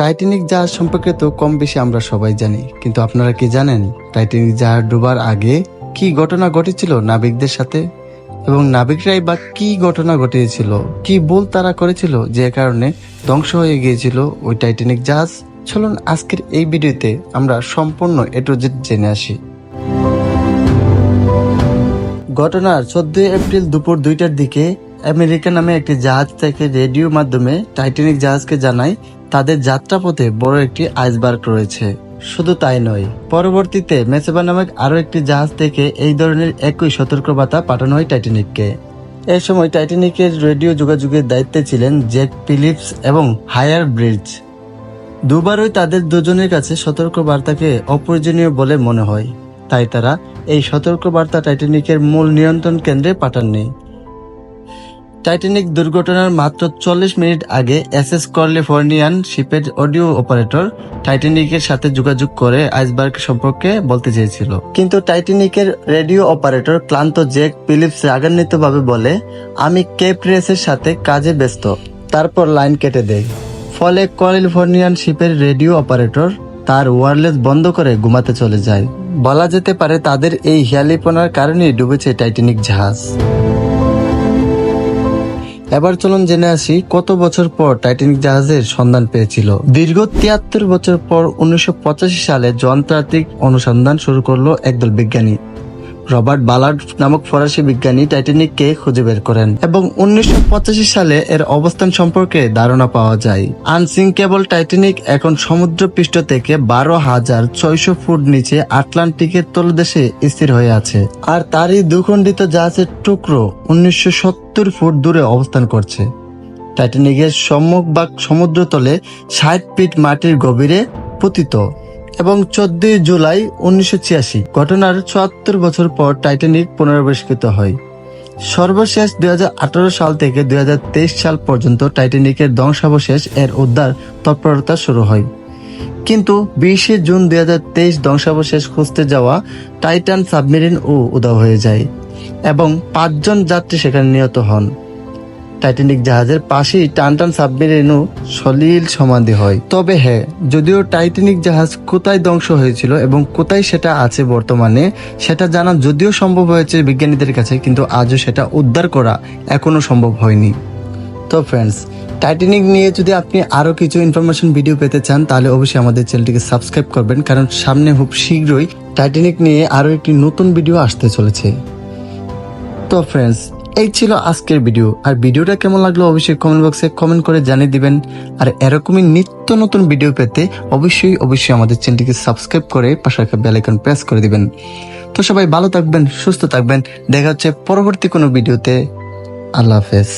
Titanic জাহাজ সম্পর্কে তো কম বেশি আমরা সবাই জানি, কিন্তু আপনারা কি জানেন টাইটানিক জাহাজ ডুবার আগে কি ঘটনা ঘটেছিল নাবিকদের সাথে? এবং নাবিকরাই বা কি ঘটনা ঘটিয়েছিল? কি ভুল তারা করেছিল যে কারণে ধ্বংস হয়ে গিয়েছিল ওই টাইটানিক জাহাজ? চলুন আজকের এই ভিডিওতে আমরা সম্পূর্ণ এটু জেনে আসি। ঘটনার চোদ্দই এপ্রিল দুপুর দুইটার দিকে আমেরিকা নামে একটি জাহাজ থেকে রেডিও মাধ্যমে টাইটানিক জাহাজকে জানায় তাদের যাত্রাপথে বড় একটি আইসবার্গ রয়েছে। শুধু তাই নয়, পরবর্তীতে মেসেবা নামক আরও একটি জাহাজ থেকে এই ধরনের একই সতর্কবার্তা পাঠানো হয় টাইটানিককে। এ সময় টাইটানিকের রেডিও যোগাযোগের দায়িত্বে ছিলেন জ্যাক ফিলিপস এবং হায়ার ব্রিজ। দুবারই তাদের দুজনের কাছে সতর্ক বার্তাকে অপ্রয়োজনীয় বলে মনে হয়। তাই তারা এই সতর্ক বার্তা টাইটানিকের মূল নিয়ন্ত্রণ কেন্দ্রে পাঠাননি। টাইটানিক দুর্ঘটনার মাত্র চল্লিশ মিনিট আগে এস এস ক্যালিফোর্নিয়ান শিপের অডিও অপারেটর টাইটানিকের সাথে যোগাযোগ করে আইসবার্গ সম্পর্কে বলতে চেয়েছিল। কিন্তু টাইটানিকের রেডিও অপারেটর ক্লান্ত জেক ফিলিপস রাগান্বিতভাবে বলে, আমি কেপ রেসের সাথে কাজে ব্যস্ত। তারপর লাইন কেটে দেয়। ফলে ক্যালিফোর্নিয়ান শিপের রেডিও অপারেটর তার ওয়ারলেস বন্ধ করে ঘুমাতে চলে যায়। বলা যেতে পারে তাদের এই হিয়ালিপনার কারণেই ডুবেছে টাইটানিক জাহাজ। এবার চলুন জেনে আসি কত বছর পর টাইটানিক জাহাজের সন্ধান পেয়েছিল। দীর্ঘ তিয়াত্তর বছর পর উনিশশো পঁচাশি সালে যন্ত্রাতিক অনুসন্ধান শুরু করল একদল বিজ্ঞানী। রবার্ট বালার্ড নামক ফরাসি বিজ্ঞানী টাইটানিককে খুঁজে বের করেন এবং উনিশশো পঁচাশি সালে এর অবস্থান সম্পর্কে ধারণা পাওয়া যায়। আনসিঙ্কেবল টাইটানিক এখন সমুদ্র পৃষ্ঠ থেকে বারো হাজার ছয়শো ফুট নিচে আটলান্টিকের তলদেশে স্থির হয়ে আছে। আর তারই দুখণ্ডিত জাহাজের টুকরো উনিশশো সত্তর ফুট দূরে অবস্থান করছে। টাইটানিকের সম্মুখ বা সমুদ্রতলে ষাট ফিট মাটির গভীরে পতিত। এবং চোদ্দই জুলাই উনিশশো ছিয়াশি। ঘটনার চুয়াত্তর বছর পর টাইটানিক পুনরাবিষ্কৃত হয়। সর্বশেষ দু হাজার আঠারো সাল থেকে দু হাজার তেইশ সাল পর্যন্ত টাইটানিকের ধ্বংসাবশেষ এর উদ্ধার তৎপরতা শুরু হয়। কিন্তু বিশে জুন দুই হাজার তেইশ ধ্বংসাবশেষ খুঁজতে যাওয়া টাইটান সাবমেরিন ও উদা হয়ে যায় এবং পাঁচজন যাত্রী সেখানে নিহত হন। টাইটানিক জাহাজের পাশেই টানটান সাবমেরিনও সলিল সমাধি হয়। তবে হ্যাঁ যদিও টাইটানিক জাহাজ কোথায় ধ্বংস হয়েছিল এবং কোথায় সেটা আছে বর্তমানে, সেটা জানা যদিও সম্ভব হয়েছে বিজ্ঞানীদের কাছে, কিন্তু আজও সেটা উদ্ধার করা এখনও সম্ভব হয়নি। তো ফ্রেন্ডস টাইটানিক নিয়ে যদি আপনি আরও কিছু ইনফরমেশন ভিডিও পেতে চান, তাহলে অবশ্যই আমাদের চ্যানেলটিকে সাবস্ক্রাইব করবেন, কারণ সামনে খুব শীঘ্রই টাইটানিক নিয়ে আরও একটি নতুন ভিডিও আসতে চলেছে। তো ফ্রেন্ডস এই ছিল আজকের ভিডিও। আর ভিডিওটা কেমন লাগল অবশ্যই কমেন্ট বক্সে কমেন্ট করে জানিয়ে দিবেন। আর এরকমই নিত্য নতুন ভিডিও পেতে অবশ্যই অবশ্যই আমাদের চ্যানেলটিকে সাবস্ক্রাইব করে পাশে রাখা বেল আইকন প্রেস করে দিবেন। তো সবাই ভালো থাকবেন, সুস্থ থাকবেন। দেখা হচ্ছে পরবর্তী কোনো ভিডিওতে আল্লাহ হাফেজ।